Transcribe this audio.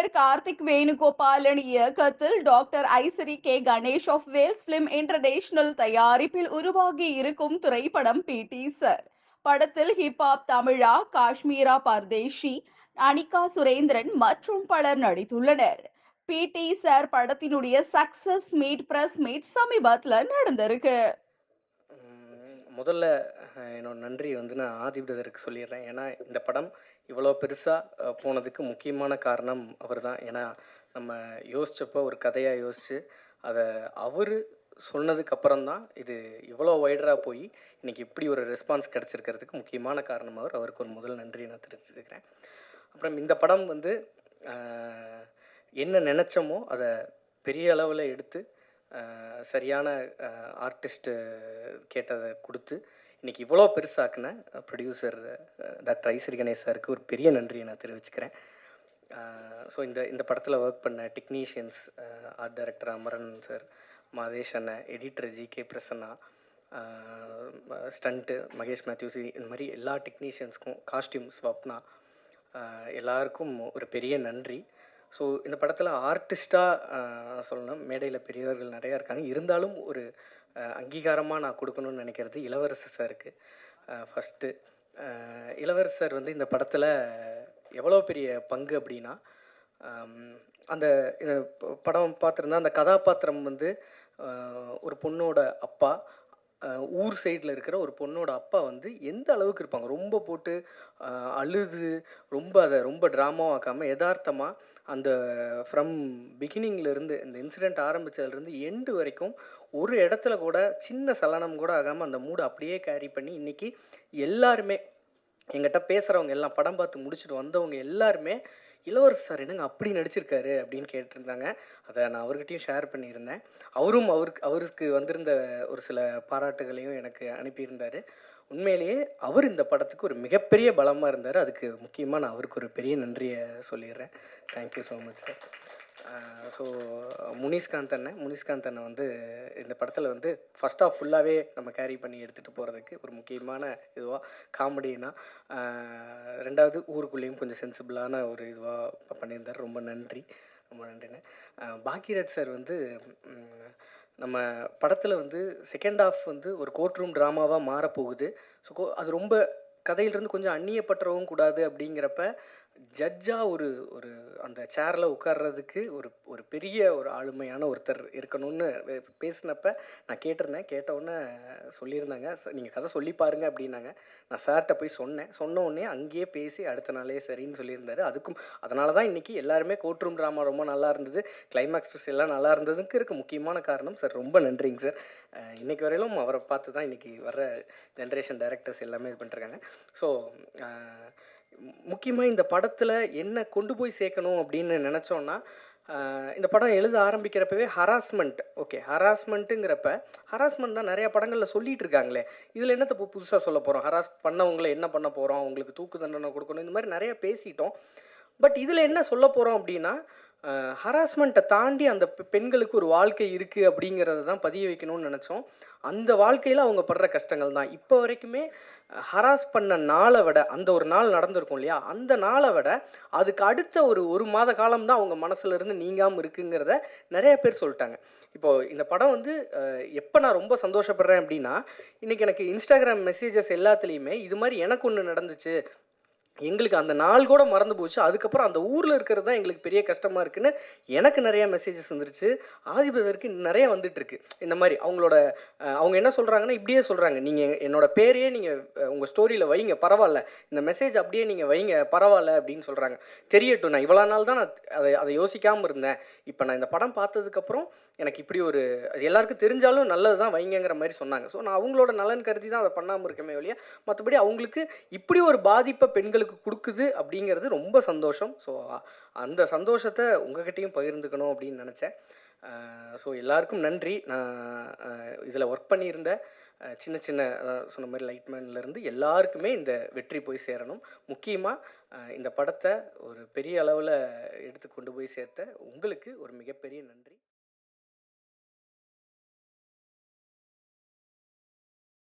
இயக்குனர் கார்த்திக் வேணுகோபாலன் இயக்கத்தில் doctor Ishari K Ganesh of Vels film international தயாரிப்பில் உருவாகி இருக்கும் திரைப்படம் பிடி சார். படத்தில் ஹிப்ஹாப் தமிழா காஷ்மீரா பர்தேஷி அனிகா சுரேந்திரன் மற்றும் பலர் நடித்துள்ளனர். பிடி சார் படத்தினுடைய சக்சஸ் மீட் பிரஸ் மீட் சமீபத்தில் நடந்திருக்கு. முதல்ல என்னோட நன்றி வந்து நான் ஆதி பிரதருக்கு சொல்லிடுறேன். ஏன்னா இந்த படம் இவ்வளோ பெருசாக போனதுக்கு முக்கியமான காரணம் அவர் தான் ஏன்னா நம்ம யோசித்தப்போ ஒரு கதையாக யோசித்து அதை அவர் சொன்னதுக்கு அப்புறம் தான் இது இவ்வளோ வைடராக போய் இன்றைக்கி இப்படி ஒரு ரெஸ்பான்ஸ் கிடச்சிருக்கிறதுக்கு முக்கியமான காரணம் அவர். அவருக்கு ஒரு முதல் நன்றி நான் தெரிவிச்சுக்கிறேன். அப்புறம் இந்த படம் வந்து என்ன நினச்சோமோ அதை பெரிய அளவில் எடுத்து சரியான ஆர்டிஸ்ட்டு கேட்டதை கொடுத்து இன்றைக்கி இவ்வளோ பெருசாக்குன ப்ரொடியூசர் டாக்டர் ஐஸ்வரி கணேஷ் சாருக்கு ஒரு பெரிய நன்றியை நான் தெரிவிச்சுக்கிறேன். ஸோ இந்த இந்த படத்தில் ஒர்க் பண்ண technicians art director Amaran sir Madhesh அண்ணன் editor G K Prasanna stunt Mahesh Mathews இந்த மாதிரி எல்லா டெக்னீஷியன்ஸ்க்கும் காஸ்டியூம் ஸ்வப்னா எல்லாருக்கும் ஒரு பெரிய நன்றி. ஸோ இந்த படத்தில் ஆர்டிஸ்ட்டாக சொல்லணும். மேடையில் பெரியவர்கள் நிறையா இருக்காங்க. இருந்தாலும் ஒரு அங்கீகாரமாக நான் கொடுக்கணும்னு நினைக்கிறது இளவரசர் சாருக்கு. ஃபஸ்ட்டு இளவரசர் வந்து இந்த படத்தில் எவ்வளோ பெரிய பங்கு அப்படின்னா அந்த படம் பார்த்துருந்தா அந்த கதாபாத்திரம் வந்து ஒரு பொண்ணோட அப்பா ஊர் சைடில் இருக்கிற ஒரு பொண்ணோட அப்பா வந்து எந்த அளவுக்கு இருப்பாங்க? ரொம்ப போட்டு அழுது ரொம்ப அதை ரொம்ப ட்ராமாவாக்காமல் யதார்த்தமாக அந்த ஃப்ரம் பிகினிங்லேருந்து இந்த இன்சிடெண்ட் ஆரம்பித்ததுலேருந்து எண்டு வரைக்கும் ஒரு இடத்துல கூட சின்ன சலனம் கூட ஆகாமல் அந்த மூடை அப்படியே கேரி பண்ணி இன்னைக்கு எல்லாருமே எங்கிட்ட பேசுகிறவங்க எல்லாம் படம் பார்த்து முடிச்சுட்டு வந்தவங்க எல்லாருமே இளவரசர் சார் என்னங்க அப்படி நடிச்சிருக்காரு? அப்படின்னு கேட்டிருந்தாங்க. அதை நான் அவர்கிட்டையும் ஷேர் பண்ணியிருந்தேன். அவரும் அவருக்கு அவருக்கு வந்திருந்த ஒரு சில பாராட்டுகளையும் எனக்கு அனுப்பியிருந்தார். உண்மையிலேயே அவர் இந்த படத்துக்கு ஒரு மிகப்பெரிய பலமாக இருந்தார். அதுக்கு முக்கியமாக நான் அவருக்கு ஒரு பெரிய நன்றியை சொல்லிடுறேன். Thank you so much sir so Munishkanth அண்ணன் முனிஸ்காந்த் அண்ணன் வந்து இந்த படத்தில் வந்து ஃபஸ்ட் ஆஃப் ஃபுல்லாகவே நம்ம கேரி பண்ணி எடுத்துகிட்டு போகிறதுக்கு ஒரு முக்கியமான இதுவாக காமெடினா ரெண்டாவது ஊருக்குள்ளேயும் கொஞ்சம் சென்சிபிளான ஒரு இதுவாக பண்ணியிருந்தார். ரொம்ப நன்றி. ரொம்ப நன்றிண்ணே. பாக்கியராஜ் சார் வந்து நம்ம படத்தில் வந்து செகண்ட் ஆஃப் வந்து ஒரு கோர்ட் ரூம் ட்ராமாவாக மாறப்போகுது. ஸோ அது ரொம்ப கதையிலிருந்து கொஞ்சம் அந்நியப்பட்டுறவும் கூடாது அப்படிங்கிறப்ப ஜட்ஜாக ஒரு ஒரு அந்த சேரில் உட்கார்றதுக்கு ஒரு ஒரு பெரிய ஒரு ஆளுமையான ஒருத்தர் இருக்கணும்னு பேசினப்ப நான் கேட்டிருந்தேன். கேட்டவுடனே சொல்லியிருந்தாங்க. நீங்கள் கதை சொல்லி பாருங்க அப்படின்னாங்க. நான் சார்கிட்ட போய் சொன்னேன். சொன்ன உடனே அங்கேயே பேசி அடுத்த நாளே சரின்னு சொல்லியிருந்தாரு. அதுக்கும் அதனால தான் இன்றைக்கி எல்லாருமே கோட்ரூம் ட்ராமா ரொம்ப நல்லா இருந்தது. கிளைமேக்ஸ் எல்லாம் நல்லா இருந்ததுக்கு இருக்க முக்கியமான காரணம் சார் ரொம்ப நன்றிங்க சார் இன்றைக்கி வரையிலும் அவரை பார்த்து தான் இன்றைக்கி வர ஜென்ரேஷன் டைரக்டர்ஸ் எல்லாமே இது பண்ணிருக்காங்க ஸோ முக்கியமாக இந்த படத்தில் என்ன கொண்டு போய் சேர்க்கணும் அப்படின்னு நினச்சோன்னா இந்த படம் எழுத ஆரம்பிக்கிறப்பவே ஹராஸ்மெண்ட் ஓகே ஹராஸ்மெண்ட்டுங்கிறப்ப ஹராஸ்மெண்ட் தான் நிறைய படங்களில் சொல்லிட்டு இருக்காங்களே. இதில் என்னத்தை இப்போ புதுசாக சொல்ல போகிறோம் ஹராஸ் பண்ணவங்களை என்ன பண்ண போகிறோம் அவங்களுக்கு தூக்கு தண்டனை கொடுக்கணும்? இந்த மாதிரி நிறைய பேசிட்டோம். பட் இதில் என்ன சொல்ல போகிறோம் அப்படின்னா ஹராஸ்மெண்ட்டை தாண்டி அந்த பெண்களுக்கு ஒரு வாழ்க்கை இருக்குது அப்படிங்கிறத தான் பதிய வைக்கணும்னு நினச்சோம். அந்த வாழ்க்கையில் அவங்க படுற கஷ்டங்கள் தான். இப்போ வரைக்குமே ஹராஸ் பண்ண நாளை விட அந்த ஒரு நாள் நடந்திருக்கும் இல்லையா? அந்த நாளை விட அதுக்கு அடுத்த ஒரு ஒரு மாத காலம் தான் அவங்க மனசுல இருந்து நீங்காமல் இருக்குங்கிறத நிறைய பேர் சொல்லிட்டாங்க. இப்போ இந்த படம் வந்து எப்போ நான் ரொம்ப சந்தோஷப்படுறேன் அப்படின்னா இன்றைக்கி எனக்கு இன்ஸ்டாகிராம் மெசேஜஸ் எல்லாத்துலேயுமே இது மாதிரி எனக்கு ஒன்று நடந்துச்சு எங்களுக்கு அந்த நாள் கூட மறந்து போச்சு. அதுக்கப்புறம் அந்த ஊரில் இருக்கிறது தான் எங்களுக்கு பெரிய கஷ்டமாக இருக்குன்னு எனக்கு நிறையா மெசேஜஸ் வந்துருச்சு. ஆதிபதருக்கு நிறைய வந்துட்டுருக்கு. இந்த மாதிரி அவங்களோட அவங்க என்ன சொல்கிறாங்கன்னா இப்படியே சொல்கிறாங்க நீங்கள் என்னோட பேரையே நீங்கள் உங்கள் ஸ்டோரியில் வைங்க பரவாயில்ல. இந்த மெசேஜ் அப்படியே நீங்கள் வைங்க பரவாயில்ல அப்படின்னு சொல்கிறாங்க தெரியட்டும். நான் இவ்வளோ நாள் தான் நான் அதை அதை யோசிக்காமல் இருந்தேன். இப்போ நான் இந்த படம் பார்த்ததுக்கப்புறம் எனக்கு இப்படி ஒரு அது எல்லாருக்கும் தெரிஞ்சாலும் நல்லது தான் வைங்கங்கிற மாதிரி சொன்னாங்க. ஸோ நான் அவங்களோட நலன் கருதி தான் அதை பண்ணாமல் இருக்கமே ஒழிய மற்றபடி அவங்களுக்கு இப்படி ஒரு பாதிப்பை பெண்களுக்கு கொடுக்குது அப்படிங்கிறது ரொம்ப சந்தோஷம். ஸோ அந்த சந்தோஷத்தை உங்ககிட்டையும் பகிர்ந்துக்கணும் அப்படின்னு நினச்சேன். ஸோ எல்லாருக்கும் நன்றி. நான் இதில் ஒர்க் பண்ணியிருந்த சின்ன சின்ன சொன்ன மாதிரி லைட்மேன்லேருந்து எல்லாருக்குமே இந்த வெற்றி போய் சேரணும். முக்கியமாக இந்த படத்தை ஒரு பெரிய அளவில் எடுத்து கொண்டு போய் சேர்த்த உங்களுக்கு ஒரு மிகப்பெரிய நன்றி.